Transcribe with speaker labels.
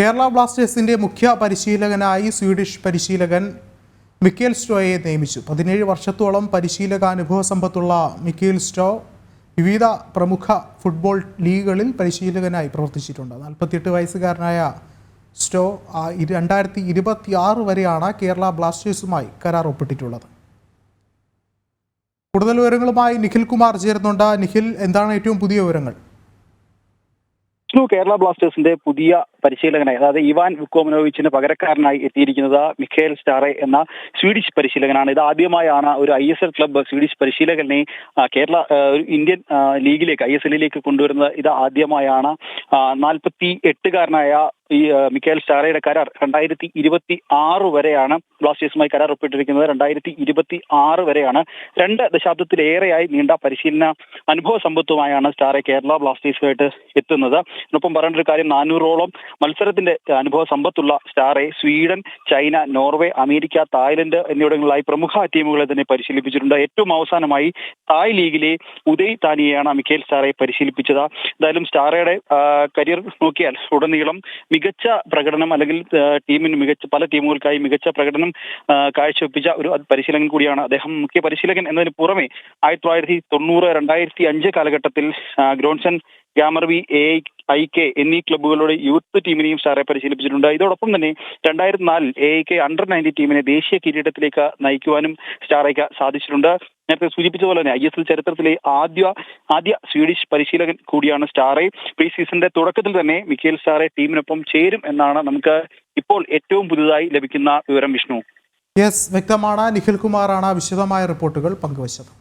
Speaker 1: കേരള ബ്ലാസ്റ്റേഴ്സിന്റെ മുഖ്യ പരിശീലകനായി സ്വീഡിഷ് പരിശീലകൻ മിക്കേൽ സ്റ്റോയെ നിയമിച്ചു. പതിനേഴ് വർഷത്തോളം പരിശീലക അനുഭവ സമ്പത്തുള്ള മിക്കേൽ സ്റ്റോ വിവിധ പ്രമുഖ ഫുട്ബോൾ ലീഗുകളിൽ പരിശീലകനായി പ്രവർത്തിച്ചിട്ടുണ്ട്. നാൽപ്പത്തിയെട്ട് വയസ്സുകാരനായ സ്റ്റോ രണ്ടായിരത്തി ഇരുപത്തി ആറ് വരെയാണ് കേരള ബ്ലാസ്റ്റേഴ്സുമായി കരാർ ഒപ്പിട്ടിട്ടുള്ളത്. കൂടുതൽ വിവരങ്ങളുമായി നിഖിൽ കുമാർ ചേരുന്നുണ്ട്. നിഖിൽ എന്താണ് ഏറ്റവും പുതിയ വിവരങ്ങൾ?
Speaker 2: കേരള ബ്ലാസ്റ്റേഴ്സിന്റെ പുതിയ പരിശീലകനായി അതായത് ഇവാൻ വിക്കോമനോവിച്ചിന് പകരക്കാരനായി എത്തിയിരിക്കുന്നത് മിഖേൽ സ്റ്റാറെ എന്ന സ്വീഡിഷ് പരിശീലകനാണ്. ഇത് ആദ്യമായാണ് ഒരു I S L club Swedish പരിശീലകനെ Kerala Indian ലീഗിലേക്ക് ഐ എസ് എല്ലിലേക്ക് കൊണ്ടുവരുന്നത്. ഇത് ആദ്യമായാണ്. നാൽപ്പത്തി എട്ടുകാരനായ ഈ മിക്കേൽ സ്റ്റാറയുടെ കരാർ രണ്ടായിരത്തി ഇരുപത്തി ആറ് വരെയാണ് ബ്ലാസ്റ്റേഴ്സുമായി കരാർ ഒപ്പിട്ടിരിക്കുന്നത് രണ്ടായിരത്തി ഇരുപത്തി ആറ് വരെയാണ് രണ്ട് ദശാബ്ദത്തിലേറെയായി നീണ്ട പരിശീലന അനുഭവ സമ്പത്തുമായാണ് സ്റ്റാറെ കേരള ബ്ലാസ്റ്റേഴ്സുമായിട്ട് എത്തുന്നത്. ഇതിനൊപ്പം പറയേണ്ട ഒരു കാര്യം നാനൂറോളം മത്സരത്തിന്റെ അനുഭവ സമ്പത്തുള്ള Stahre Sweden China Norway America Thailand എന്നിവിടങ്ങളിലായി പ്രമുഖ ടീമുകളെ തന്നെ പരിശീലിപ്പിച്ചിട്ടുണ്ട്. ഏറ്റവും അവസാനമായി തായ് ലീഗിലെ ഉദയ് താനിയെയാണ് മിക്കേൽ സ്റ്റാറെ പരിശീലിപ്പിച്ചത്. എന്തായാലും സ്റ്റാറയുടെ കരിയർ നോക്കിയാൽ ഉടനീളം മികച്ച പ്രകടനം അല്ലെങ്കിൽ ടീമിന് മികച്ച പല ടീമുകൾക്കായി മികച്ച പ്രകടനം കാഴ്ചവെപ്പിച്ച ഒരു പരിശീലകൻ കൂടിയാണ് അദ്ദേഹം. മുഖ്യ പരിശീലകൻ എന്നതിന് പുറമെ ആയിരത്തി തൊള്ളായിരത്തി തൊണ്ണൂറ് രണ്ടായിരത്തി അഞ്ച് കാലഘട്ടത്തിൽ ഗ്രോൺസൺ ഗ്യാമർവി എ ഐ കെ എന്നീ ക്ലബ്ബുകളുടെ യൂത്ത് ടീമിനെയും സ്റ്റാറെ പരിശീലിപ്പിച്ചിട്ടുണ്ട്. ഇതോടൊപ്പം തന്നെ രണ്ടായിരത്തി നാലിൽ എ കെ അണ്ടർ നയന്റീൻ ടീമിനെ ദേശീയ കിരീടത്തിലേക്ക് നയിക്കുവാനും സ്റ്റാറയ്ക്ക് സാധിച്ചിട്ടുണ്ട്. നേരത്തെ സൂചിപ്പിച്ചതുപോലെ തന്നെ ഐ എസ് എൽ ചരിത്രത്തിലെ ആദ്യ ആദ്യ സ്വീഡിഷ് പരിശീലകൻ കൂടിയാണ് സ്റ്റാറെ പ്രീ സീസണിന്റെ തുടക്കത്തിൽ തന്നെ മിക്കേൽ സ്റ്റാറെ ടീമിനൊപ്പം ചേരും എന്നാണ് നമുക്ക് ഇപ്പോൾ ഏറ്റവും പുതുതായി ലഭിക്കുന്ന വിവരം വിഷ്ണു.
Speaker 1: യെസ് വ്യക്തമാണ്. നിഖിൽ കുമാറാണ് വിശദമായ റിപ്പോർട്ടുകൾ പങ്കുവച്ചത്.